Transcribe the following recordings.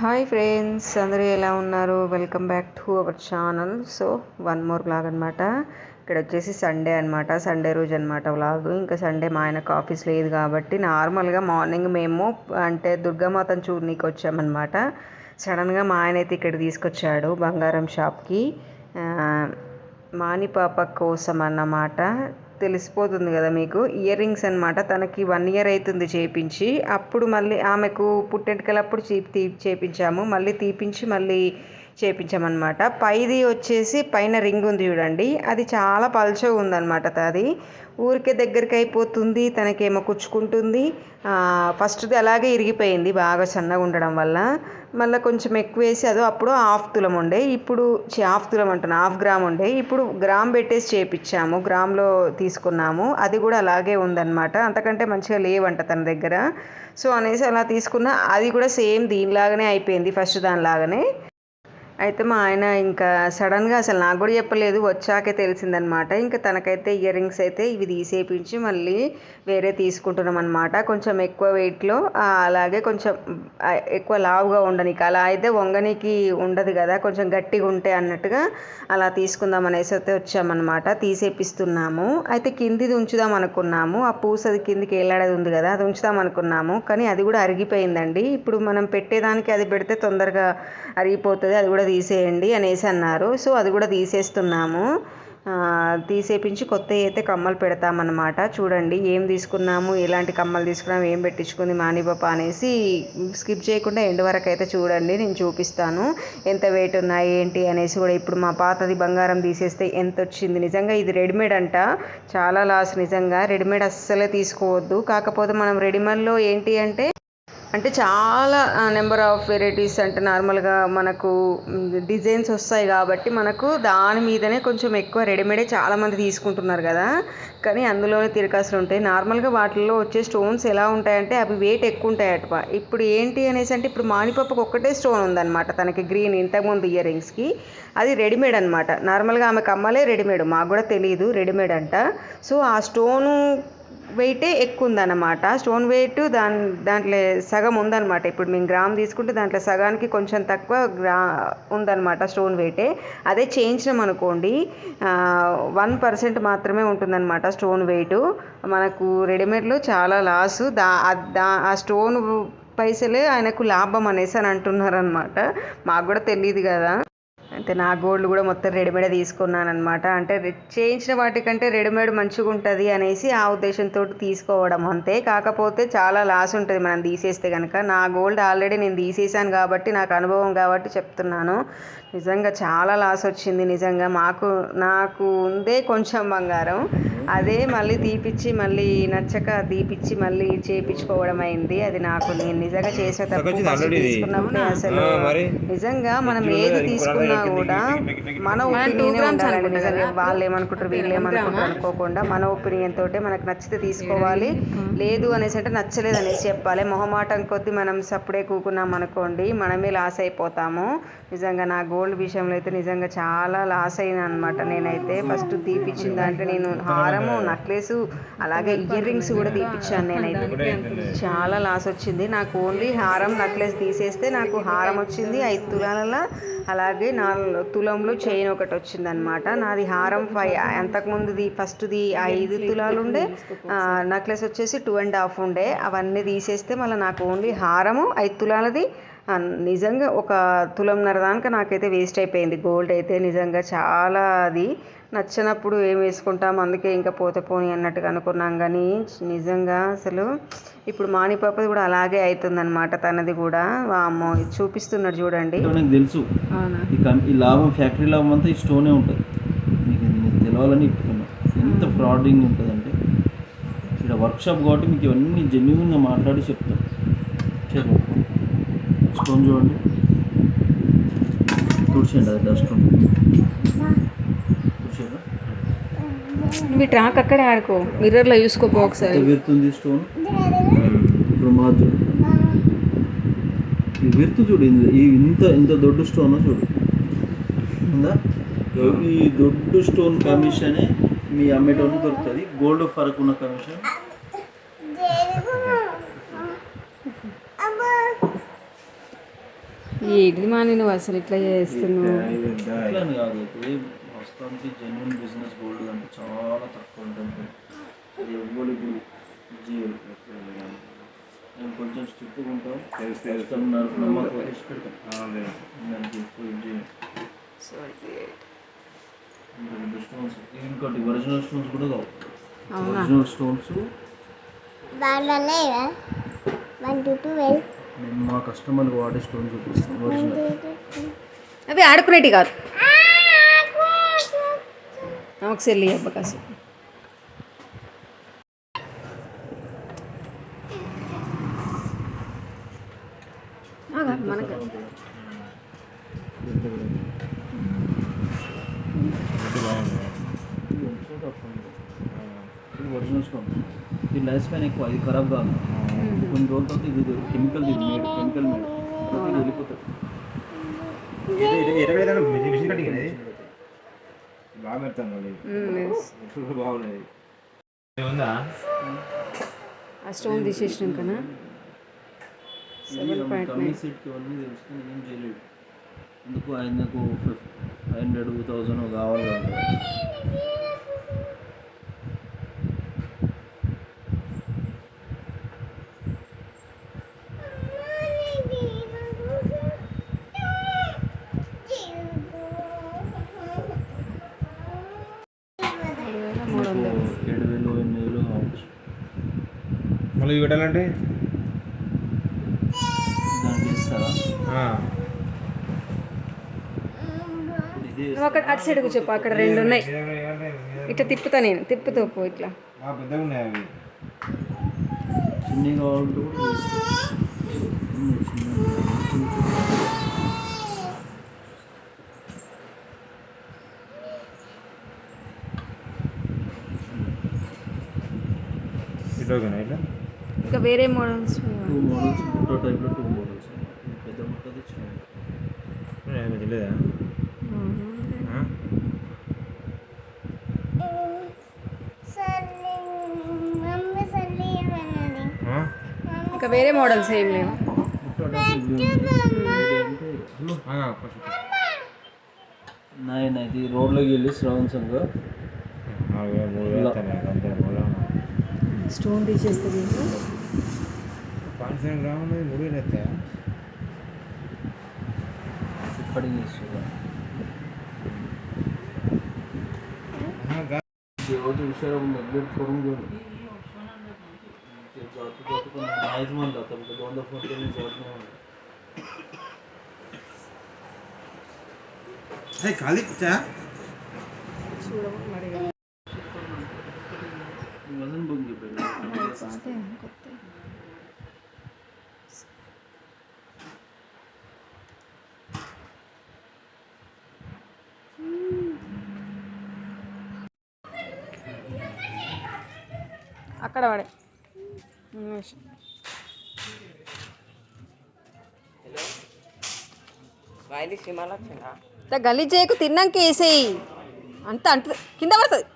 Hi friends అందరూ ఎలా ఉన్నారు? Welcome back to our channel so one more blog అనమాట ఇక్కడ వచ్చేసి సండే అనమాట సండే రోజు అనమాట వ్లాగ్ ఇంకా సండే మా ఆయనకు ఆఫీస్ లేదు కాబట్టి నార్మల్గా మార్నింగ్ మేము అంటే దుర్గామాతను చూడనీకి వచ్చామన్నమాట. సడన్గా మా ఆయన అయితే ఇక్కడ తీసుకొచ్చాడు బంగారం షాప్కి మాని పాప కోసం అన్నమాట. తెలిసిపోతుంది కదా మీకు. ఇయర్ రింగ్స్ అనమాట తనకి వన్ ఇయర్ అవుతుంది చేపించి. అప్పుడు మళ్ళీ ఆమెకు పుట్టెంటికలప్పుడు చీ తీ చేపించాము. మళ్ళీ తీపించి మళ్ళీ చేపించామన్నమాట. పైది వచ్చేసి పైన రింగ్ ఉంది చూడండి. అది చాలా పల్చగా ఉందన్నమాట అది ఊరికే దగ్గరికి అయిపోతుంది తనకేమో కుచ్చుకుంటుంది. ఫస్ట్ది అలాగే ఇరిగిపోయింది బాగా సన్నగా ఉండడం వల్ల. మళ్ళీ కొంచెం ఎక్కువ వేసి అదో అప్పుడు హాఫ్ తులం ఉండే. ఇప్పుడు హాఫ్ తులం అంటున్నా హాఫ్ గ్రామ్ ఉండే. ఇప్పుడు గ్రామ్ పెట్టేసి చేపించాము గ్రామ్లో తీసుకున్నాము. అది కూడా అలాగే ఉందన్నమాట. అంతకంటే మంచిగా లేవంట తన దగ్గర. సో అనేసి అలా తీసుకున్న. అది కూడా సేమ్ దీనిలాగానే అయిపోయింది ఫస్ట్ దానిలాగానే. అయితే మా ఆయన ఇంకా సడన్గా అసలు నాకు కూడా చెప్పలేదు వచ్చాకే తెలిసిందనమాట ఇంకా తనకైతే ఇయర్ రింగ్స్ అయితే ఇవి తీసేపించి మళ్ళీ వేరే తీసుకుంటున్నాం అనమాట కొంచెం ఎక్కువ వెయిట్లో అలాగే కొంచెం ఎక్కువ లావుగా ఉండనికి అలా అయితే వంగనికి ఉండదు కదా కొంచెం గట్టిగా ఉంటే అన్నట్టుగా అలా తీసుకుందాం అనేసి అయితే వచ్చామన్నమాట. తీసేపిస్తున్నాము. అయితే కిందిది ఉంచుదాం అనుకున్నాము. ఆ పూసది కిందికి వెళ్ళాడేది ఉంది కదా అది ఉంచుదాం అనుకున్నాము. కానీ అది కూడా అరిగిపోయిందండి. ఇప్పుడు మనం పెట్టేదానికి అది పెడితే తొందరగా అరిగిపోతుంది అది కూడా తీసేయండి అనేసి అన్నారు. సో అది కూడా తీసేస్తున్నాము. తీసేపించి కొత్త అయితే కమ్మలు పెడతామన్నమాట. చూడండి ఏం తీసుకున్నాము ఎలాంటి కమ్మలు తీసుకున్నాము ఏం పెట్టించుకుంది మానిపాప అనేసి స్కిప్ చేయకుండా ఎండ్ వరకు అయితే చూడండి నేను చూపిస్తాను. ఎంత వెయిట్ ఉన్నాయి ఏంటి అనేసి కూడా ఇప్పుడు మా పాతది బంగారం తీసేస్తే ఎంత వచ్చింది. నిజంగా ఇది రెడీమేడ్ అంట. చాలా లాస్ నిజంగా. రెడీమేడ్ అస్సలే తీసుకోవద్దు. కాకపోతే మనం రెడీమేడ్లో ఏంటి అంటే అంటే చాలా నెంబర్ ఆఫ్ వెరైటీస్ అంటే నార్మల్గా మనకు డిజైన్స్ వస్తాయి కాబట్టి మనకు దాని మీదనే కొంచెం ఎక్కువ రెడీమేడే చాలామంది తీసుకుంటున్నారు కదా. కానీ అందులోనే తిరకాసులు ఉంటాయి. నార్మల్గా వాటిల్లో వచ్చే స్టోన్స్ ఎలా ఉంటాయంటే అవి వెయిట్ ఎక్కువ ఉంటాయి అట ఇప్పుడు ఏంటి అనేసి అంటే ఇప్పుడు మాణిపప్పకు ఒక్కటే స్టోన్ ఉందన్నమాట తనకి గ్రీన్ ఇంతకుముందు ఇయర్ రింగ్స్కి అది రెడీమేడ్ అనమాట నార్మల్గా ఆమె కమ్మలే రెడీమేడ్ మాకు కూడా తెలియదు రెడీమేడ్ అంట. సో ఆ స్టోను వెయిటే ఎక్కువ ఉందన్నమాట స్టోన్ వెయిట్ దాని దాంట్లో సగం ఉందన్నమాట. ఇప్పుడు మేము గ్రామ్ తీసుకుంటే దాంట్లో సగానికి కొంచెం తక్కువ గ్రా ఉందన్నమాట స్టోన్ వెయిటే అదే చేయించినాం అనుకోండి వన్ పర్సెంట్ మాత్రమే ఉంటుందన్నమాట స్టోన్ వెయిట్ మనకు రెడీమేడ్లో చాలా లాసు దా ఆ- దా ఆ స్టోన్ పైసలే ఆయనకు లాభం అనేసి అని అంటున్నారు అనమాట మాకు కూడా తెలియదు కదా. అయితే నా గోల్డ్ కూడా మొత్తం రెడీమేడ్ తీసుకున్నాను అనమాట అంటే చేయించిన వాటికంటే రెడీమేడ్ మంచిగా ఉంటుంది అనేసి ఆ ఉద్దేశంతో తీసుకోవడం అంతే. కాకపోతే చాలా లాస్ ఉంటుంది మనం తీసేస్తే కనుక నా గోల్డ్ ఆల్రెడీ నేను తీసేసాను కాబట్టి నాకు అనుభవం కాబట్టి చెప్తున్నాను. నిజంగా చాలా లాస్ వచ్చింది నిజంగా. మాకు నాకు ఉందే కొంచెం బంగారం. అదే మళ్ళీ తీపిచ్చి మళ్ళీ నచ్చక తీపిచ్చి మళ్ళీ చేపించుకోవడం అయింది. అది నాకు నేను నిజంగా చేసిన తప్పు. తీసుకున్నప్పుడే అసలు? నిజంగా మనం ఏది తీసుకున్నా కూడా మన ఒపీనియన్ ఉండాలండి. వాళ్ళు ఏమనుకుంటారు వీళ్ళు ఏమనుకుంటారు అనుకోకుండా మన ఒపీనియన్ తోటే మనకు నచ్చితే తీసుకోవాలి. లేదు. అనేసి అంటే నచ్చలేదు అనేసి చెప్పాలి. మొహమాటం కొద్దీ మనం సప్పుడే కూకున్నాం అనుకోండి మనమే లాస్ అయిపోతాము. నిజంగా నా గోల్డ్ విషయంలో అయితే నిజంగా చాలా లాస్ అయినా అనమాట నేనైతే. ఫస్ట్ తీపిచ్చిన దాంట్లో నేను హారము నక్లెస్ అలాగే ఇయర్ రింగ్స్ కూడా తీపిచ్చాను నేనైతే. చాలా లాస్ వచ్చింది. నాకు ఓన్లీ హారం నక్లెస్ తీసేస్తే నాకు హారం వచ్చింది. ఐదు తులాల అలాగే నాలుగు తులంలో చైన్ ఒకటి వచ్చింది అనమాట నాది హారం ఫైవ్. అంతకుముందుది ఫస్ట్ది ఐదు తులాలు ఉండే నెక్లెస్ వచ్చేసి టూ అండ్ హాఫ్ ఉండే. అవన్నీ తీసేస్తే మళ్ళీ నాకు ఓన్లీ హారము ఐదు తులాలది నిజంగా ఒక తులంన్నర దాకా నాకైతే వేస్ట్ అయిపోయింది. గోల్డ్ అయితే నిజంగా చాలా అది. నచ్చినప్పుడు ఏం వేసుకుంటాం? అందుకే ఇంకా పోతే పోని అన్నట్టుగా అనుకున్నాం. కానీ నిజంగా అసలు ఇప్పుడు మానిపాపది కూడా అలాగే అవుతుందన్నమాట తనది కూడా. వామ్మో చూపిస్తున్నాడు చూడండి. నాకు తెలుసు. ఈ లాభం ఫ్యాక్టరీ లాభం అంతా ఈ స్టోనే ఉంటుంది. మీకు తెలవాలని చెప్తున్నా. ఎంత ఫ్రాడింగ్ ఉంటుందంటే ఇక్కడ వర్క్షాప్ కాబట్టి మీకు ఇవన్నీ జెన్యున్గా మాట్లాడి చెప్తాను చెప్పు స్టోన్ చూడండి. తుడిచేయండి అది డస్ట్ ఉంటుంది. తుడిచేయరా నువ్వు ఇటు రాక అక్కడే ఆడుకో. మిర్రర్లో చూసుకోపో ఒకసారి. విరుతుంది స్టోన్? ఇప్పుడు మాత్రం ఈ విరుతు చూడు ఇంత ఇంత దొడ్డు స్టోన్ చూడు. ఉందా? ఈ దొడ్డు స్టోన్ కమిషనే మీ అమ్మేటోళ్ళు దొరుకుతుంది. గోల్డ్ ఫరక్ ఉన్న కమిషన్. ఏంటిది మా నువ్వు అసలు ఇట్లా చేస్తున్నావు? ఇట్లా అని కాదు ఇది ప్రస్తుతానికి జెన్యున్ బిజినెస్ గోల్డ్ అంటే చాలా తక్కువ ఉంటుంది. అది ఎవ్వరు ఇప్పుడు జీవో నేను కొంచెం స్ట్రిక్ట్గా ఉంటాం. పెడతాం. దానికి ఎక్కువ ఇది స్టోన్స్ ఇంకోటి ఒరిజినల్ స్టోన్స్ కూడా కావు. Original stones one two twelve నేను మా కస్టమర్కి వాడే స్టోన్ చూపిస్తాను ఒరిజినల్. అవి ఆడుకునేటి కాదు. నాకు సెల్లి అబ్బ కాసు మనకు. ఇది ఒరిజినల్ స్టోన్ ఇది లైఫ్ స్పాన్ ఎక్కువ ఇది ఖరాబ్ కాదు. కొన్ని రోజుల తర్వాత ఇది కెమికల్ ఇది మేడ్ కెమికల్ మేడ్ తర్వాత ఇది వెళ్ళిపోతుంది. బాగా పెడతాను మళ్ళీ. ఉమ్, yes. బాగున్నది ఉందా ఆ స్టోన్ తీసేసినాకనా సెవెన్ పాయింట్ కమ్మీ నైన్ సెట్కి ఇవన్నీ తెలుసుకొని ఏం చేయలేడు ఎందుకు ఆయనకు ఫైవ్ హండ్రెడ్ థౌజండ్ కావాలి మళ్ళీ ఇవి పెట్టాలంటే అక్కడ అటు సైడ్కు చెప్పు అక్కడ రెండు ఉన్నాయి. ఇట్లా తిప్పుతా నేను తిప్పుతూ పో ఇట్లా. బాగా వేరే మోడల్స్ టూ మోడల్స్ బుట్ట టైప్లో టూ మోడల్స్ పెద్ద ముట్టది చిన్న తెలియదా? ఇంకా వేరే మోడల్స్ ఏం లేవు. నాయన ఇది రోడ్లోకి వెళ్ళి శ్రవణ్ సంఘ. నాలుగు వేలు, पाँच सौ ग्राम में मुड़ी रहता है पड़ी नहीं सुबह हाँ गा जेवढं विषयावर नेग्लेक्ट करून घेऊन जातो जातो पण नाहीच म्हणलं आता म्हणजे दोनदा फोन केले जात नाही म्हणलं खाली चहा वजन बघून घे पहिले అక్కడ పడే. గలీజ్ చేయకు తిన్నాక వేసేయి. అంత అంటు కింద పడుతుంది.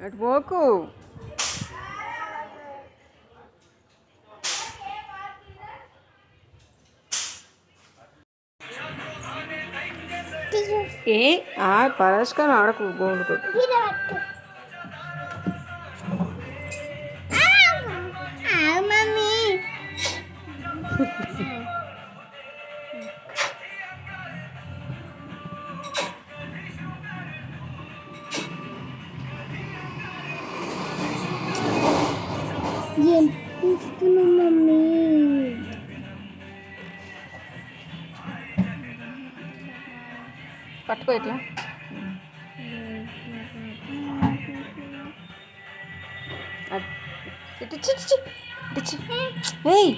అటు పోకు. ఏ ఆ పరస్కారం ఆడకు ఆ, మమ్మీ. పట్టుకో ఎట్లా? ఏయ్!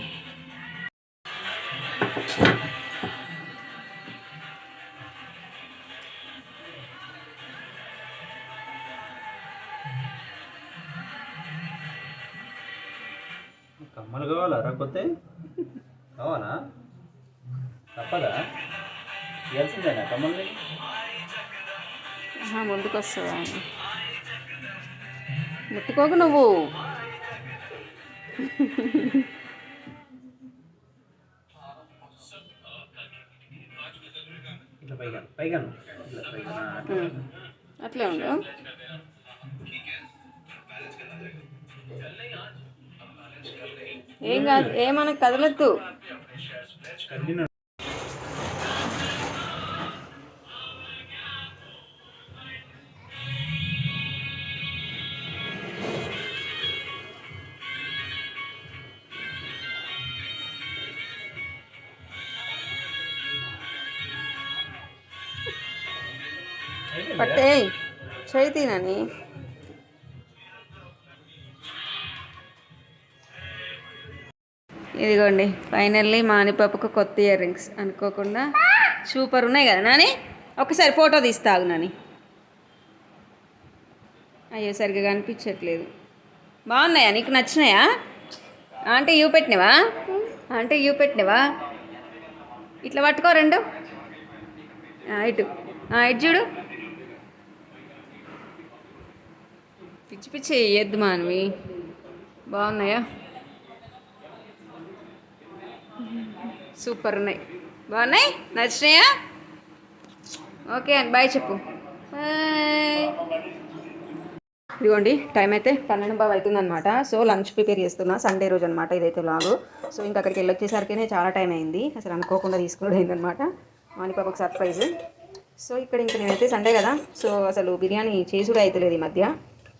కమ్మలు కావాలా రా కొత్త? కావాలా? తప్పదా? తెలిసిందేనా కమ్మల్ని ముందుకు వస్తుందా ముట్టుకోకు నువ్వు. అట్లే ఉండు. ఏం కాదు ఏమన్నా కదలొద్దు. తినని ఇదిగోండి ఫైనల్లీ మానిపప్పుకు కొత్త ఇయర్ రింగ్స్ అనుకోకుండా సూపర్ ఉన్నాయి కదా నాని? ఒకసారి ఫోటో తీస్తాగు నాని. అయ్యో సరిగ్గా కనిపించట్లేదు. బాగున్నాయా? నీకు నచ్చినాయా? అంటే ఇవి పెట్టినవా? అంటే ఇవి పెట్టినవా? ఇట్లా పట్టుకో రెండు. ఇటు. ఇటు చూడు. పిచ్చి పిచ్చి వేయద్దు మానవి. బాగున్నాయా? సూపర్ ఉన్నాయి. బాగున్నాయి? నచ్చినాయా? ఓకే అండి బాయ్ చెప్పు. బాయ్. ఇదిగోండి టైం అయితే పన్నెండు బాగా అవుతుందనమాట సో లంచ్ ప్రిపేర్ చేస్తున్నా. సండే రోజు అనమాట ఇదైతే లాగు సో ఇంకా అక్కడికి వెళ్ళొచ్చేసరికినే చాలా టైం అయింది. అసలు అనుకోకుండా తీసుకోవడం అయిందనమాట మానిపాపకు సర్ప్రైజ్. సో ఇక్కడ ఇంకా నేనైతే సండే కదా. సో అసలు బిర్యానీ చేసుడు అయితే లేదు ఈ మధ్య.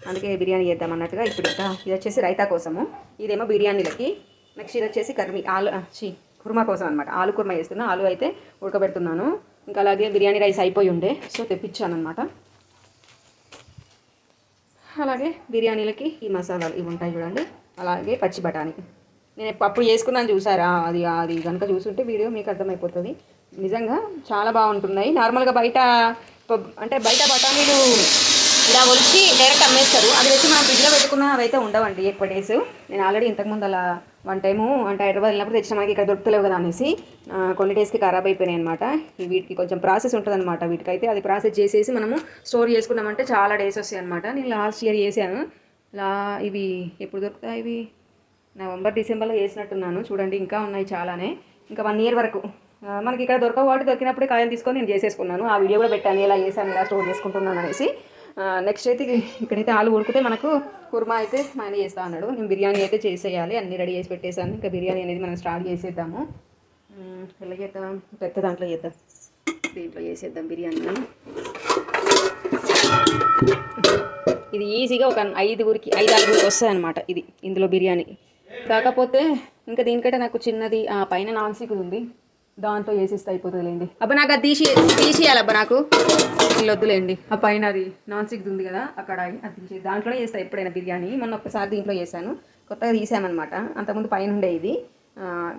అందుకే బిర్యానీ చేద్దాం అన్నట్టుగా ఇప్పుడు ఇంకా ఇది వచ్చేసి రైతా కోసము. ఇదేమో బిర్యానీలకి. నెక్స్ట్ ఇది వచ్చేసి కర్రీ ఆలు చీ కుర్మా కోసం అనమాట ఆలు కుర్మా చేస్తున్నా ఆలు అయితే ఉడకబెడుతున్నాను. ఇంకా అలాగే బిర్యానీ రైస్ అయిపోయి ఉండే సో తెప్పించాను అనమాట అలాగే బిర్యానీలకి ఈ మసాలాలు ఇవి ఉంటాయి చూడండి. అలాగే పచ్చి బఠానీ. నేను అప్పుడు చేసుకున్నాను చూసారా? అది అది కనుక చూసుంటే వీడియో మీకు అర్థమైపోతుంది. నిజంగా చాలా బాగుంటున్నాయి. నార్మల్గా బయట అంటే బయట బఠానీలు ఇలా ఒలిచి డైరెక్ట్ అమ్మేస్తారు. అది వచ్చి మనం ఫ్రిడ్జ్లో పెట్టుకున్న అవి అయితే ఉండవండి ఎక్కువ డేస్. నేను ఆల్రెడీ ఇంతకుముందు అలా వన్ టైము అంటే హైదరాబాద్ వెళ్ళినప్పుడు తెచ్చిన మనకి ఇక్కడ దొరుకుతలేవు కదా అనేసి కొన్ని డేస్కి ఖరాబ్ అయిపోయినాయి అనమాట వీటికి కొంచెం ప్రాసెస్ ఉంటుంది అనమాట వీటికైతే. అది ప్రాసెస్ చేసేసి మనము స్టోర్ చేసుకున్నామంటే చాలా డేస్ వస్తాయి అనమాట నేను లాస్ట్ ఇయర్ చేశాను. లా ఇవి ఎప్పుడు దొరుకుతాయి ఇవి? నవంబర్ డిసెంబర్లో చేసినట్టున్నాను. చూడండి ఇంకా ఉన్నాయి చాలానే. ఇంకా వన్ ఇయర్ వరకు. మనకి ఇక్కడ దొరకవు కాబట్టి దొరికినప్పుడే కాయలు తీసుకొని నేను చేసేసుకున్నాను. ఆ వీడియో కూడా పెట్టాను. ఇలా చేశాను ఇలా స్టోర్ చేసుకుంటున్నాను అనేసి. నెక్స్ట్ అయితే ఇక్కడైతే ఆలు ఉడికితే మనకు కుర్మా అయితే మా చేస్తా అన్నాడు. నేను బిర్యానీ అయితే చేసేయాలి. అన్నీ రెడీ చేసి పెట్టేశాను. ఇంకా బిర్యానీ అనేది మనం స్టార్ట్ చేసేద్దాము. మ్, ఎలా చేద్దాం? పెద్ద దాంట్లో చేద్దాం. దీంట్లో చేసేద్దాం బిర్యానీ ఇది ఈజీగా ఒక ఐదుగురికి ఐదు ఆరుగురికి వస్తుంది అనమాట ఇది ఇందులో బిర్యానీ. కాకపోతే ఇంకా దీనికంటే నాకు చిన్నది పైన నాన్ స్టిక్ ఉంది. దాంతో వేసిస్తే అయిపోతుందిలేండి. అబ్బా నాకు అది తీసి తీసేయాలి అబ్బా నాకు. వద్దులేండి ఆ పైన అది నాన్ స్టిక్ ఉంది కదా అక్కడ అది తీసి దాంట్లోనే చేస్తాను ఎప్పుడైనా బిర్యానీ. మొన్న ఒకసారి దీంట్లో చేశాను. కొత్తగా తీసామన్నమాట. అంతకుముందు పైన ఉండే ఇది.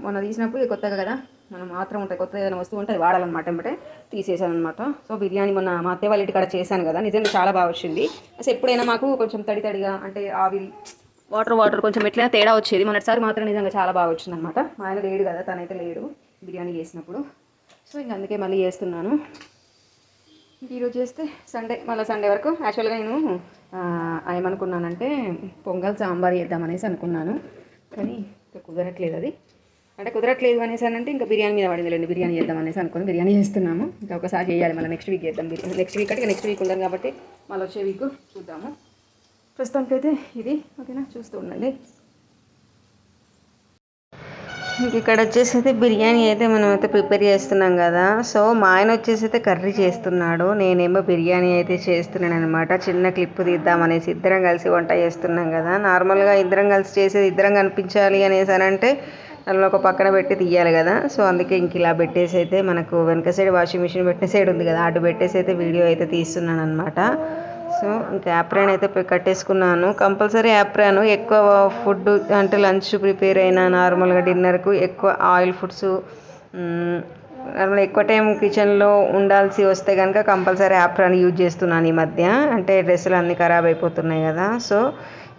మొన్న తీసినప్పుడు కొత్తగా కదా మనం మాత్రం ఉంటాయి కొత్తగా ఏదైనా వస్తువు ఉంటే అది వాడాలన్నమాట ఏమంటే తీసేసాను అనమాట సో బిర్యానీ మొన్న మా అత్తయ్య వాళ్ళ ఇంటికాడ చేశాను కదా నిజంగా చాలా బాగా వచ్చింది. అసలు ఎప్పుడైనా మాకు కొంచెం తడి తడిగా అంటే ఆవిరి వాటర్ వాటర్ కొంచెం ఎట్లయినా తేడా వచ్చేది. మొన్నటిసారి మాత్రం నిజంగా చాలా బాగా వచ్చింది అనమాట మా ఆయన లేడు కదా తనైతే లేడు. బిర్యానీ చేసినప్పుడు. సో ఇంక అందుకే మళ్ళీ చేస్తున్నాను. ఈరోజు చేస్తే సండే మళ్ళీ సండే వరకు. యాక్చువల్గా నేను ఏమనుకున్నానంటే పొంగల్ సాంబార్ చేద్దామనేసి అనుకున్నాను. కానీ ఇంకా కుదరట్లేదు అది. అంటే కుదరట్లేదు అనేసి అని అంటే ఇంకా బిర్యానీ మీద పడింది లేండి. బిర్యానీ చేద్దాం అనేసి అనుకుని బిర్యానీ చేస్తున్నాము. ఇంకా ఒకసారి చేయాలి మళ్ళీ నెక్స్ట్ వీక్ చేద్దాం బిర్యానీ. నెక్స్ట్ వీక్ అంటే నెక్స్ట్ వీక్ ఉండదు కాబట్టి మళ్ళీ వచ్చే వీక్ చూద్దాము. ప్రస్తుతానికైతే ఇది. ఓకేనా? చూస్తూ ఉండండి. ఇక్కడ వచ్చేసి అయితే బిర్యానీ అయితే మనం అయితే ప్రిపేర్ చేస్తున్నాం కదా. సో మా ఆయన వచ్చేసి అయితే కర్రీ చేస్తున్నాడు. నేనేమో బిర్యానీ అయితే చేస్తున్నాను అనమాట చిన్న క్లిప్ తీద్దామనేసి ఇద్దరం కలిసి వంట చేస్తున్నాం కదా. నార్మల్గా ఇద్దరం కలిసి చేసేది ఇద్దరం కనిపించాలి అనేసి అని అంటే అందులో ఒక పక్కన పెట్టి తీయాలి కదా. సో అందుకే ఇంక ఇలా పెట్టేసి అయితే మనకు వెనక సైడ్ వాషింగ్ మిషన్ పెట్టిన సైడ్ ఉంది కదా. అటు పెట్టేసి అయితే వీడియో అయితే తీస్తున్నాను అనమాట సో ఇంకా యాప్రాన్ అయితే కట్టేసుకున్నాను. కంపల్సరీ యాప్రాన్ ఎక్కువ ఫుడ్ అంటే లంచ్ ప్రిపేర్ అయినా నార్మల్గా డిన్నర్కు ఎక్కువ ఆయిల్ ఫుడ్స్ నార్మల్ ఎక్కువ టైం కిచెన్లో ఉండాల్సి వస్తే కనుక కంపల్సరీ యాప్రాన్ యూజ్ చేస్తున్నాను ఈ మధ్య. అంటే డ్రెస్సులు అన్నీ ఖరాబ్ అయిపోతున్నాయి కదా. సో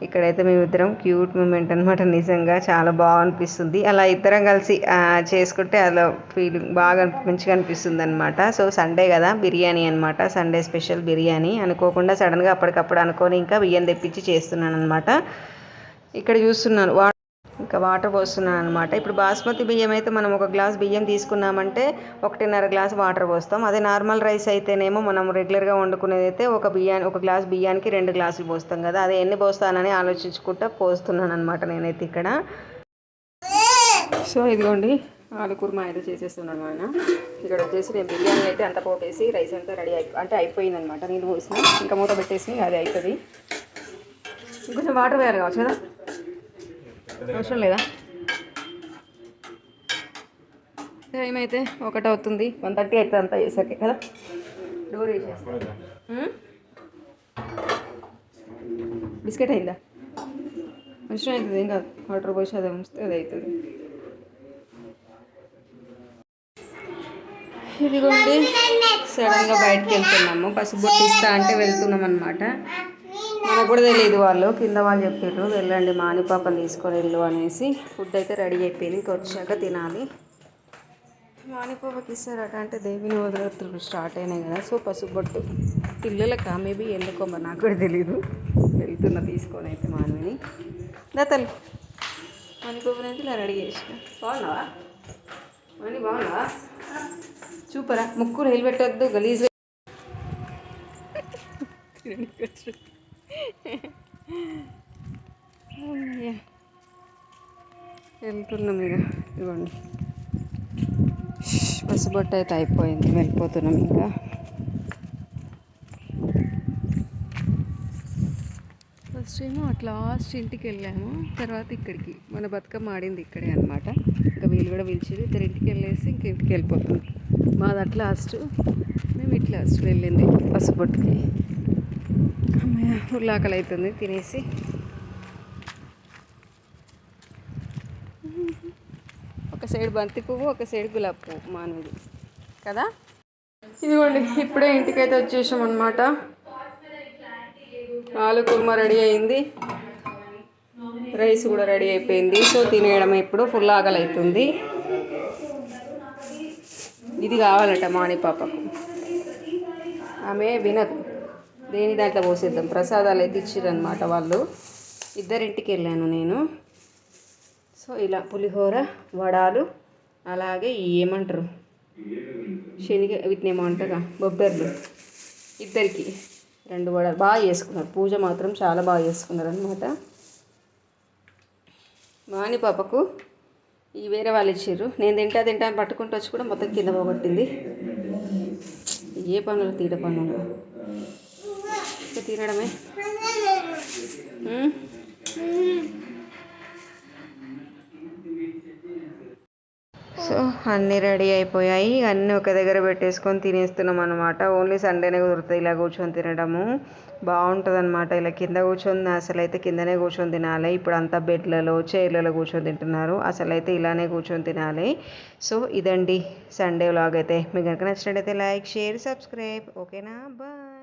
ఇక్కడైతే మేమిద్దరం క్యూట్ మూమెంట్ అనమాట నిజంగా చాలా బాగా అనిపిస్తుంది అలా ఇద్దరం కలిసి ఆ, చేసుకుంటే అలా ఫీలింగ్ బాగా మంచిగా అనిపిస్తుంది అనమాట సో సండే కదా బిర్యానీ అనమాట సండే స్పెషల్ బిర్యానీ. అనుకోకుండా సడన్గా అప్పటికప్పుడు అనుకొని ఇంకా బియ్యం తెప్పించి చేస్తున్నాను అనమాట ఇక్కడ చూస్తున్నాను ఇంకా వాటర్ పోస్తున్నాను అనమాట ఇప్పుడు బాస్మతి బియ్యం అయితే మనం ఒక గ్లాస్ బియ్యం తీసుకున్నామంటే ఒకటిన్నర గ్లాస్ వాటర్ పోస్తాం. అదే నార్మల్ రైస్ అయితేనేమో మనం రెగ్యులర్గా వండుకునేది అయితే ఒక బియ్యాన్ని ఒక గ్లాస్ బియ్యానికి రెండు గ్లాసులు పోస్తాం కదా. అదే ఎన్ని పోస్తానని ఆలోచించుకుంటా పోస్తున్నాను అనమాట నేనైతే ఇక్కడ. సో ఇదిగోండి ఆలు కుర్మా అయితే చేసేస్తున్నాను ఆయన ఇక్కడ వచ్చేసి నేను బిర్యానీ అయితే అంత పోటేసి రైస్ అంతా రెడీ అయిపో అంటే అయిపోయింది అనమాట నీళ్ళు పోసిన ఇంకా మూత పెట్టేసి అది అవుతుంది ఇంకొంచెం వాటర్ వేయాలి కావచ్చు కదా? అవసరం లేదా? టైం అయితే ఒకటి అవుతుంది. వన్ థర్టీ అవుతుంది అంతా చేసరికి కదా? డోర్ వేసేస్తా? బిస్కెట్ అయిందా? మంచిగా అవుతుంది ఏం కాదు. వాటర్ పోసి అది ఉంచితే అది అవుతుంది. ఇదిగోండి. సడన్గా బయటకు వెళ్తున్నాము. పసుబొట్టు ఇస్తా అంటే వెళ్తున్నాం అనమాట మనకు కూడా తెలియదు వాళ్ళు. కింద వాళ్ళు చెప్పారు వెళ్ళండి మానిపాపని తీసుకొని వెళ్ళు అనేసి ఫుడ్ అయితే రెడీ అయిపోయింది. ఇంక వచ్చాక తినాలి. మానిపాపకి ఇస్తారట అంటే దేవిని వదిలేతులు స్టార్ట్ అయినాయి కదా. సో పసుబొట్టు పిల్లలకా? మేబీ ఎందుకో మరి నాకు కూడా తెలియదు వెళ్తున్నా తీసుకొని అయితే మానవిని దతలు మానిపాపని అయితే ఇలా రెడీ చేసిన. బాగున్నావా? మనీ బాగున్నావా? చూపరా. ముక్కు రైలు పెట్టద్దు గలీజ్ వెళ్తున్నాం ఇక. ఇవ్వండి పసుబొట్టు అయితే అయిపోయింది. వెళ్ళిపోతున్నాం ఇంకా. ఫస్ట్ ఏమో అట్లా లాస్ట్ ఇంటికి వెళ్ళాము. తర్వాత ఇక్కడికి. మన బతుకమ్మ ఆడింది ఇక్కడే అనమాట ఇంకా వీళ్ళు కూడా పిలిచింది ఇద్దరు ఇంటికి వెళ్ళేసి ఇంక ఇంటికి వెళ్ళిపోతుంది మాది అట్లా లాస్ట్. మేము ఇట్లా లాస్ట్ వెళ్ళింది పసుపొట్టుకి అమ్మయ్య అవుతుంది. తినేసి సైడ్ బంతి పువ్వు ఒక సైడ్ గులాబీ పువ్వు మానవుడు. కదా? ఇదిగోండి ఇప్పుడే ఇంటికైతే వచ్చేసాం అనమాట ఆలు కుర్మ రెడీ అయింది. రైస్ కూడా రెడీ అయిపోయింది. సో తినేయడం ఇప్పుడు ఫుల్ ఆకలి అవుతుంది ఇది కావాలట మాణి పాపకు. ఆమె వినదు. దేని దాంట్లో పోసేద్దాం? ప్రసాదాలు అయితే ఇచ్చిరనమాట వాళ్ళు. ఇద్దరింటికి వెళ్ళాను నేను. సో ఇలా పులిహోర వడాలు అలాగే ఏమంటారు? శనిగ వీటిని ఏమో బొబ్బెర్లు. ఇద్దరికి రెండు వడలు. బాగా చేసుకున్నారు. పూజ మాత్రం చాలా బాగా చేసుకున్నారు అనమాట వాణి పాపకు ఈ వేరే వాళ్ళు ఇచ్చారు. నేను తింటా తింటా అని పట్టుకుంటూ వచ్చి కూడా మొత్తం కింద పోగొట్టింది. ఏ పనులు? తీట పనులు. ఇక తినడమే సో అన్నీ రెడీ అయిపోయాయి. అన్నీ ఒక దగ్గర పెట్టేసుకొని తినేస్తున్నాం అనమాట ఓన్లీ సండేనే కుదురుతుంది ఇలా కూర్చొని తినడము. బాగుంటుంది అనమాట ఇలా కింద కూర్చొని అసలు అయితే కిందనే కూర్చొని తినాలి. ఇప్పుడు అంతా బెడ్లలో చైర్లలో కూర్చొని తింటున్నారు. అసలు అయితే ఇలానే కూర్చొని తినాలి. సో ఇదండి సండే వ్లాగ్ అయితే. మీకు కనుక నచ్చినట్టయితే లైక్ షేర్ సబ్స్క్రైబ్. ఓకేనా? బాయ్.